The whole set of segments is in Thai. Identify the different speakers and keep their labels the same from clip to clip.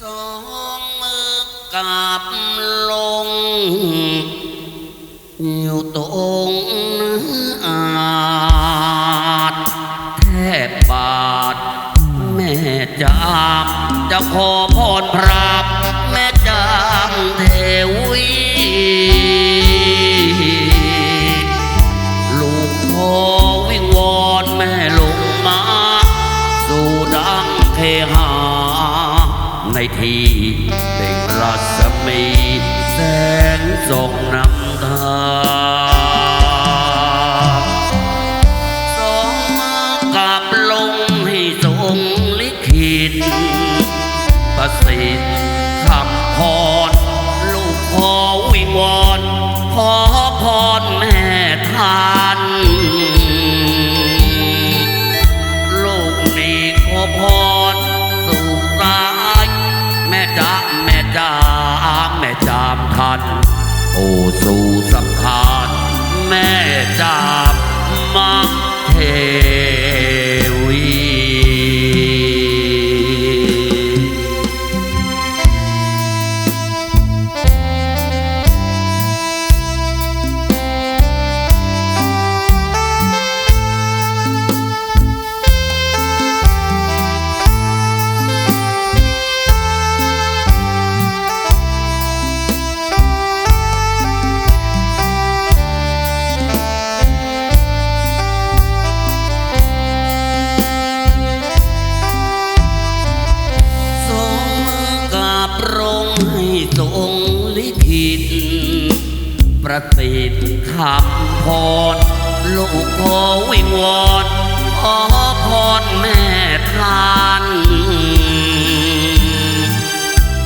Speaker 1: สองมือกับลง อยู่ตรงอาจแทบบาท แม่จามจะขอพรพระ ทรงลิขิตประสิทธิ์คำพรลูกขอวิงวอนขอพรแม่ทาน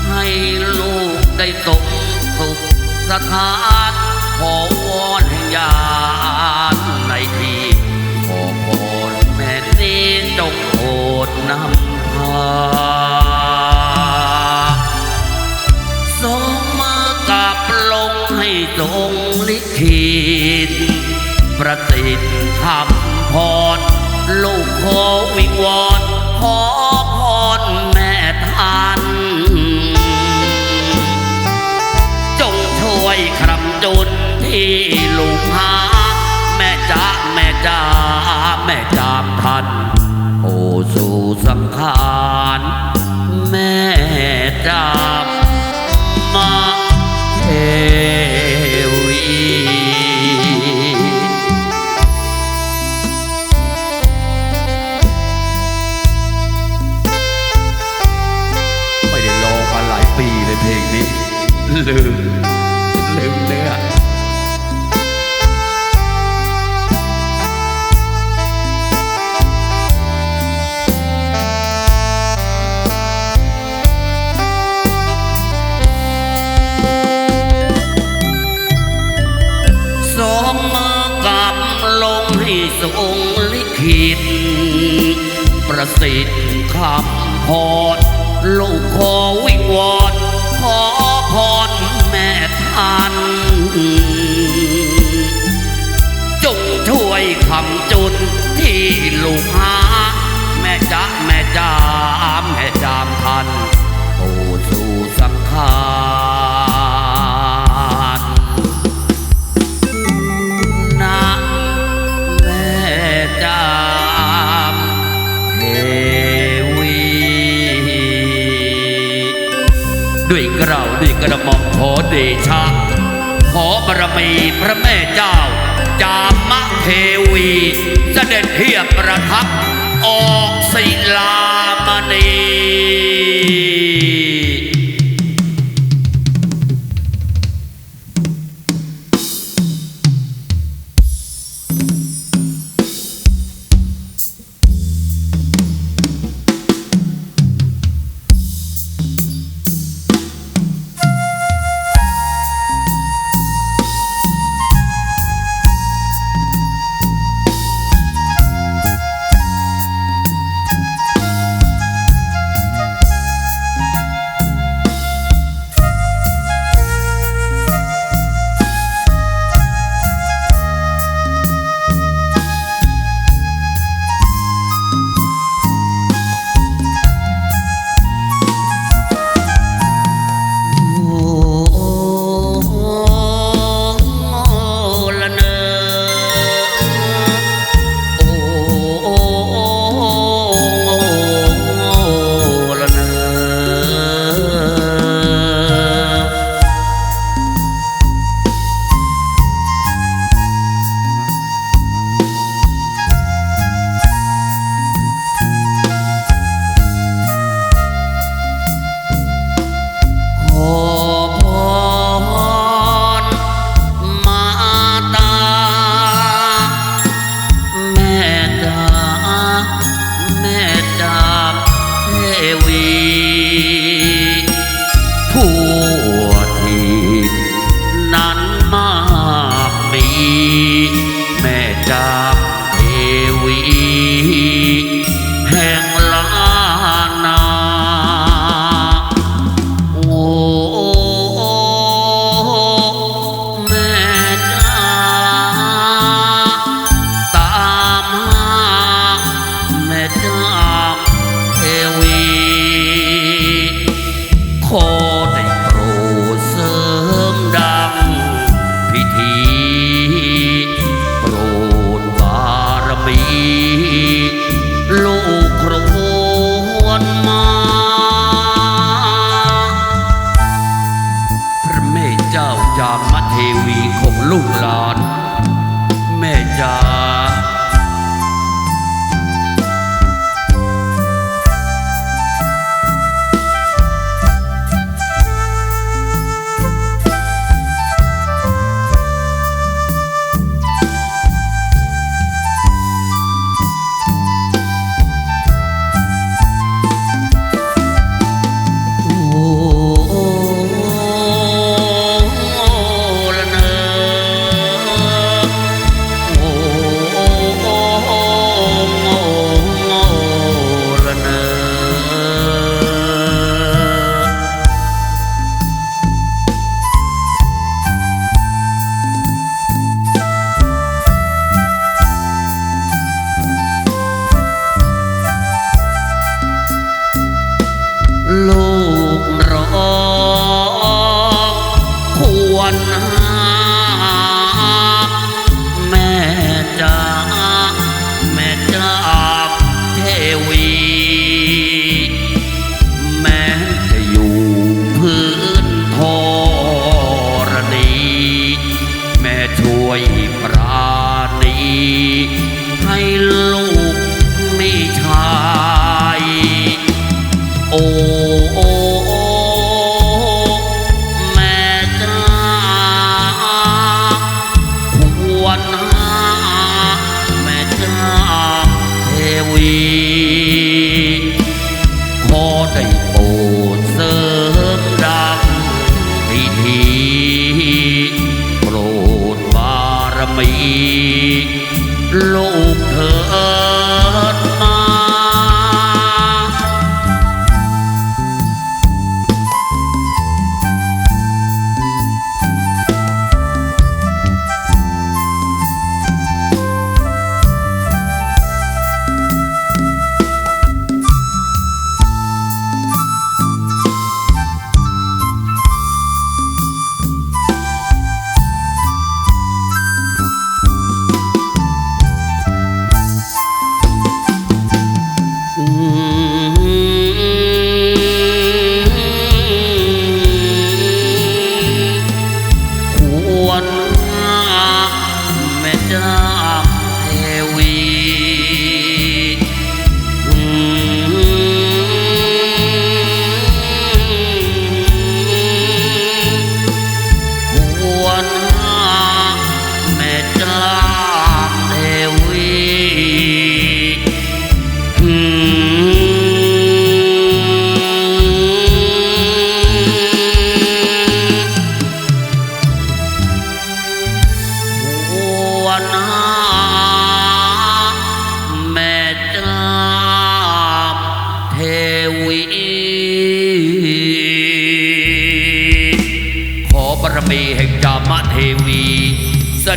Speaker 1: ให้ลูกได้ตกสุขสถาน ขิตประสิทธิ์คำพรลูกขอวิงวอนขอพรแม่ท่าน จงช่วยคำจุนที่ลูกหา แม่จ๋าแม่จ๋าแม่จามทันโอ้สู่สังขารแม่จามมาเทว
Speaker 2: ไม่ได้รองมาหลายปีเลยเพลงนี้ลืม
Speaker 1: สิทธิ์คำพรลูกขอวิงวอนขอพรแม่ท่าน จงช่วยคำจุนที่ลูกหา แม่จ๊ะแม่จามแม่จามทันโอ้สู่สังขาร กระหม่อมขอเดชะ ขอบารมีพระแม่เจ้า จามเทวีเสด็จเทียบประทับ ออกศิลามณี จากมัทเทวีคงลูกหลาน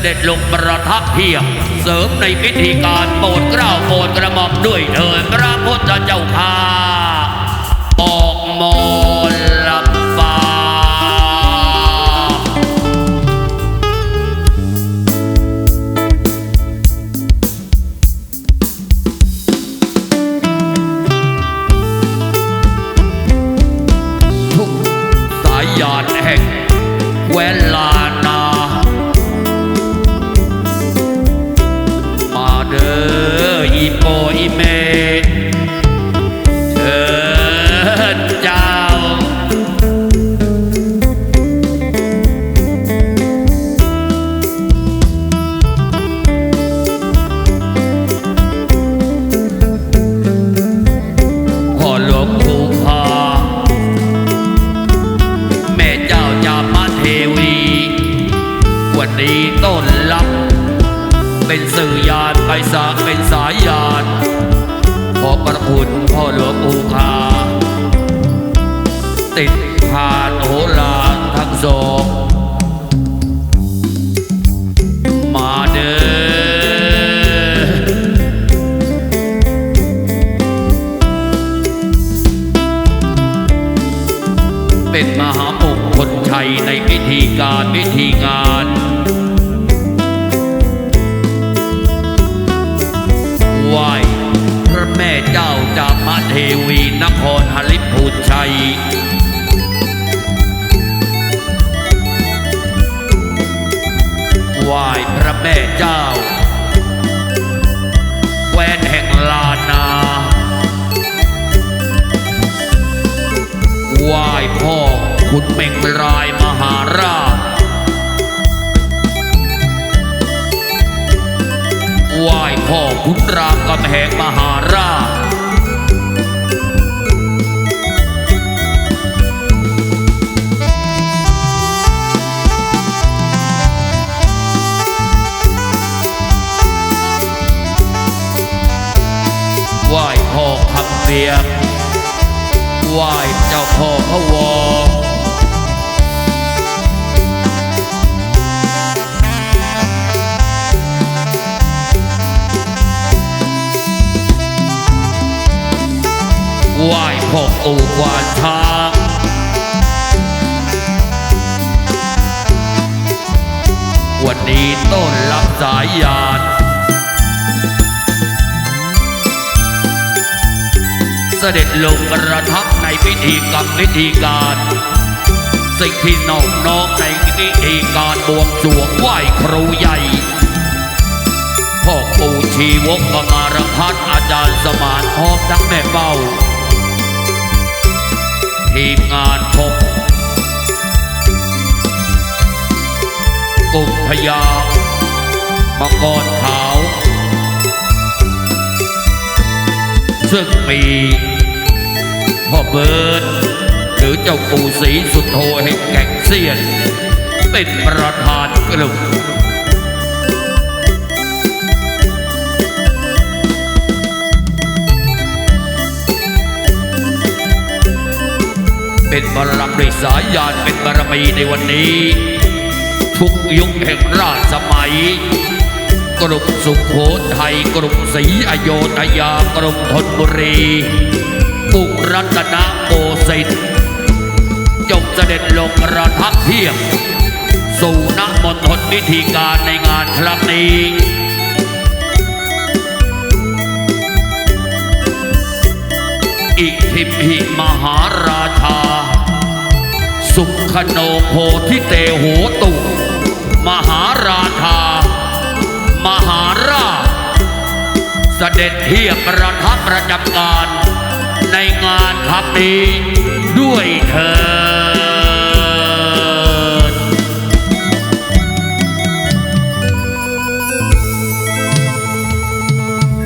Speaker 1: ด็จลงประทับเพียบเสริมในพิธีการโปรดเกล้าโปรดกระหม่อมด้วยเถิดพระพุทธเจ้าค่า เป็นสื่อยานไปสาเป็นสายยานขอประคุณพ่อหลวงปู่คาติดผ่านโหลานทั้งสองมาเด้อเป็นมหามงคลชัยในพิธีการพิธีงาน วีนครหริพูชัย ไหว้พระแม่เจ้าแควนแห่งลานา ไหว้พ่อคุณเม่งรายมหาราช ไหว้พ่อคุณรามกำแหงมหา เจ้าพ่อพระวอไหว้พ่ออู่ควานช้างวันนี้ต้นรับสายยานเสด็จลงประทับ พิธีกรรมพิธีการ สิ่งที่นอกน้อมในพิธีการบวงสรวงไหว้ครูใหญ่พ่อปู่ชีวกกมารพัฒน์อาจารย์สมานพร้อมทั้งแม่เป้าทีมงานพบกลุ่มพญามังกรขาวซึ่งมี พ่อเบิร์ดหรือเจ้าปู่ศรีสุดโทแห่งแก่งเซียน เป็นประธานกลุ่มเป็นบารมีสายญาณเป็นบารมีในวันนี้ ทุกยุคแห่งราชสมัย กรุงสุขโขทัยกรุงศรีอโยธยากรุงธนบุรี กรุงรัตนโกสินทร์จงเสด็จลงประทับเทียบ สู่ณมณฑลพิธีการในงานครั้งนี้อิทิมหิมหาราชา สุขโนโพธิเตโหตุ มหาราชา มหาราช เสด็จเทียบประทับประจำการ งานครั้งนี้ด้วยเธอ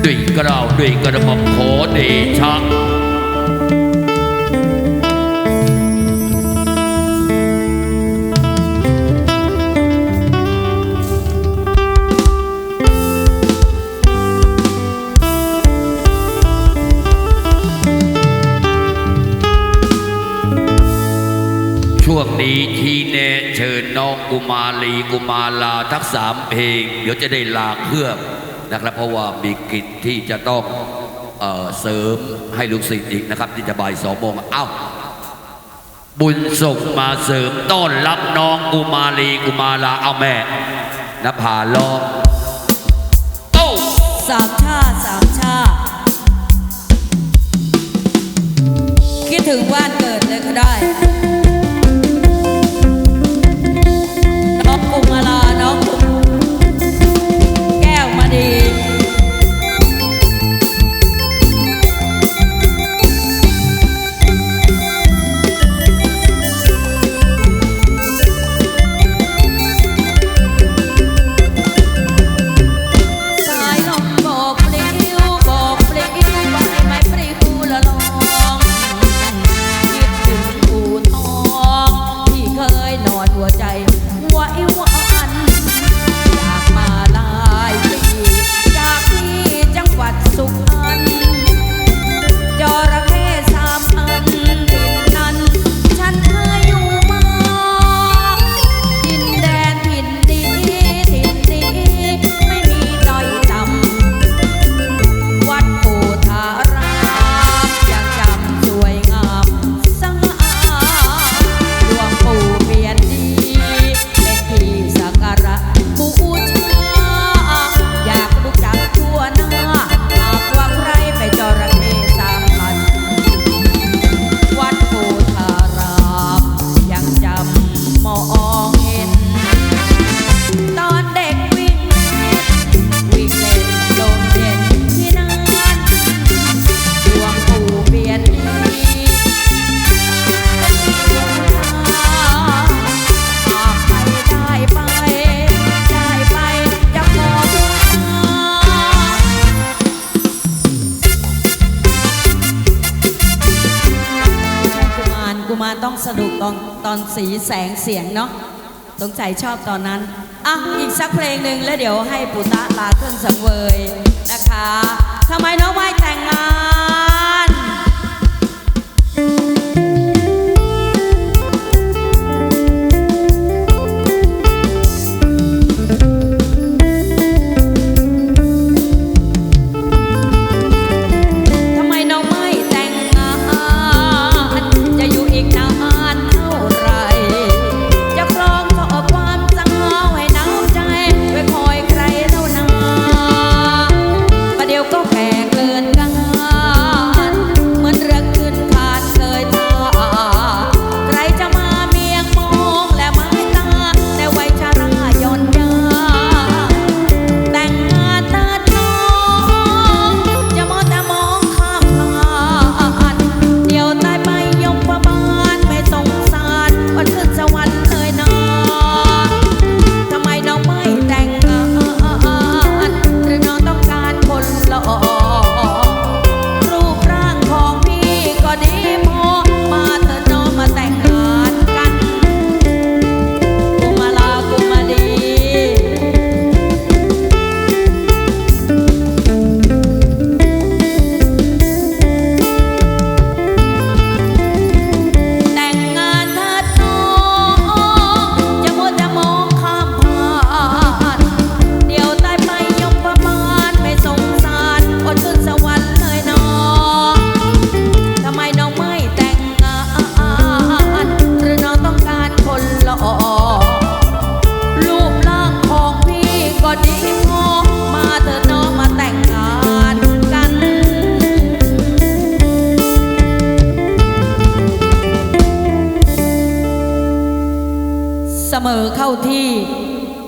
Speaker 1: ด้วยกล่าวด้วยกระหม่อมขอเดชะ กุมาลีกุมาลาทั้งสามเพลง เดี๋ยวจะได้ลาเครื่องนะครับเพราะว่ามีกิจที่จะต้องเออเสริมให้ลูกศิษย์อีกนะครับ ที่จะบ่ายสองโมงเอ้าบุญส่งมาเสริมต้อนรับน้องกุมาลีกุมาลาเอาแม่นภาลองโอ้
Speaker 3: สามชาสามชาคิดถึงบ้า ตองสนุกตอนสีแสงเสียงเนาะสงสัยชอบตอนนั้น อะ อีกสักเพลงหนึ่งแล้วเดี๋ยวให้ปุตตะลาเครื่องสังเวยนะคะทำไมน้องไว้แต่งงาน